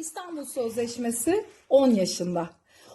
İstanbul Sözleşmesi 10 yaşında.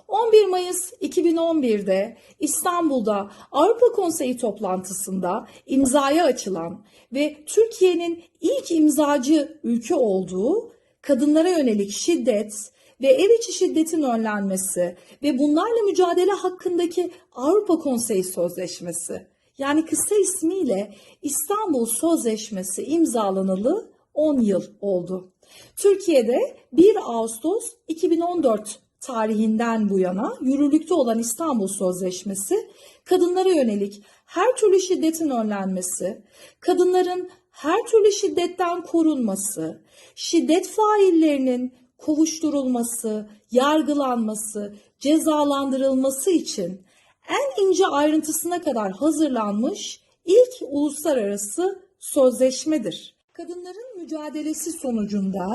11 Mayıs 2011'de İstanbul'da Avrupa Konseyi toplantısında imzaya açılan ve Türkiye'nin ilk imzacı ülke olduğu kadınlara yönelik şiddet ve ev içi şiddetin önlenmesi ve bunlarla mücadele hakkındaki Avrupa Konseyi Sözleşmesi yani kısa ismiyle İstanbul Sözleşmesi imzalanalı 10 yıl oldu. Türkiye'de 1 Ağustos 2014 tarihinden bu yana yürürlükte olan İstanbul Sözleşmesi kadınlara yönelik her türlü şiddetin önlenmesi, kadınların her türlü şiddetten korunması, şiddet faillerinin kovuşturulması, yargılanması, cezalandırılması için en ince ayrıntısına kadar hazırlanmış ilk uluslararası sözleşmedir. Kadınların mücadelesi sonucunda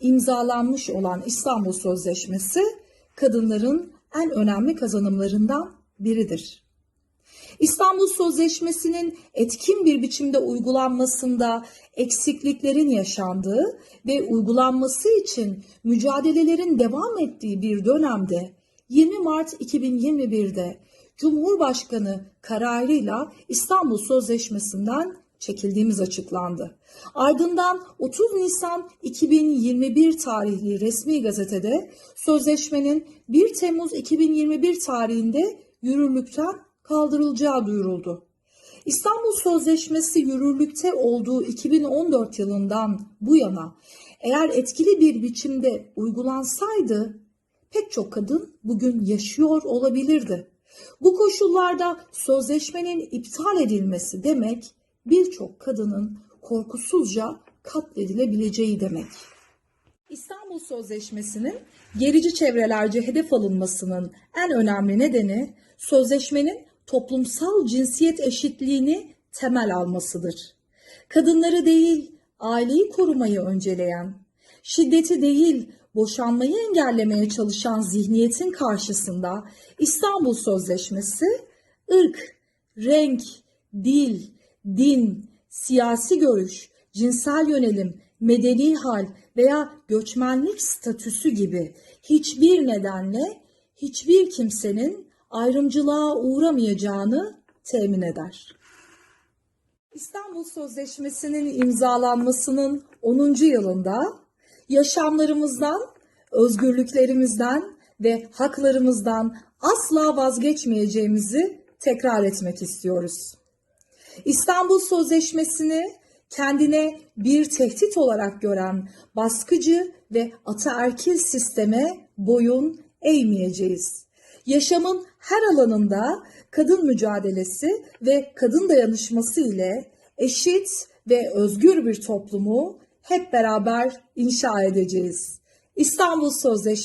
imzalanmış olan İstanbul Sözleşmesi kadınların en önemli kazanımlarından biridir. İstanbul Sözleşmesi'nin etkin bir biçimde uygulanmasında eksikliklerin yaşandığı ve uygulanması için mücadelelerin devam ettiği bir dönemde 20 Mart 2021'de Cumhurbaşkanı kararıyla İstanbul Sözleşmesi'nden çekildiğimiz açıklandı. Ardından 30 Nisan 2021 tarihli resmi gazetede sözleşmenin 1 Temmuz 2021 tarihinde yürürlükten kaldırılacağı duyuruldu. İstanbul Sözleşmesi yürürlükte olduğu 2014 yılından bu yana eğer etkili bir biçimde uygulansaydı pek çok kadın bugün yaşıyor olabilirdi. Bu koşullarda sözleşmenin iptal edilmesi demek birçok kadının korkusuzca katledilebileceği demek. İstanbul Sözleşmesi'nin gerici çevrelerce hedef alınmasının en önemli nedeni sözleşmenin toplumsal cinsiyet eşitliğini temel almasıdır. Kadınları değil, aileyi korumayı önceleyen, şiddeti değil, boşanmayı engellemeye çalışan zihniyetin karşısında İstanbul Sözleşmesi ırk, renk, dil, din, siyasi görüş, cinsel yönelim, medeni hal veya göçmenlik statüsü gibi hiçbir nedenle hiçbir kimsenin ayrımcılığa uğramayacağını temin eder. İstanbul Sözleşmesi'nin imzalanmasının 10. yılında yaşamlarımızdan, özgürlüklerimizden ve haklarımızdan asla vazgeçmeyeceğimizi tekrar etmek istiyoruz. İstanbul Sözleşmesi'ni kendine bir tehdit olarak gören baskıcı ve ataerkil sisteme boyun eğmeyeceğiz. Yaşamın her alanında kadın mücadelesi ve kadın dayanışması ile eşit ve özgür bir toplumu hep beraber inşa edeceğiz. İstanbul Sözleşmesi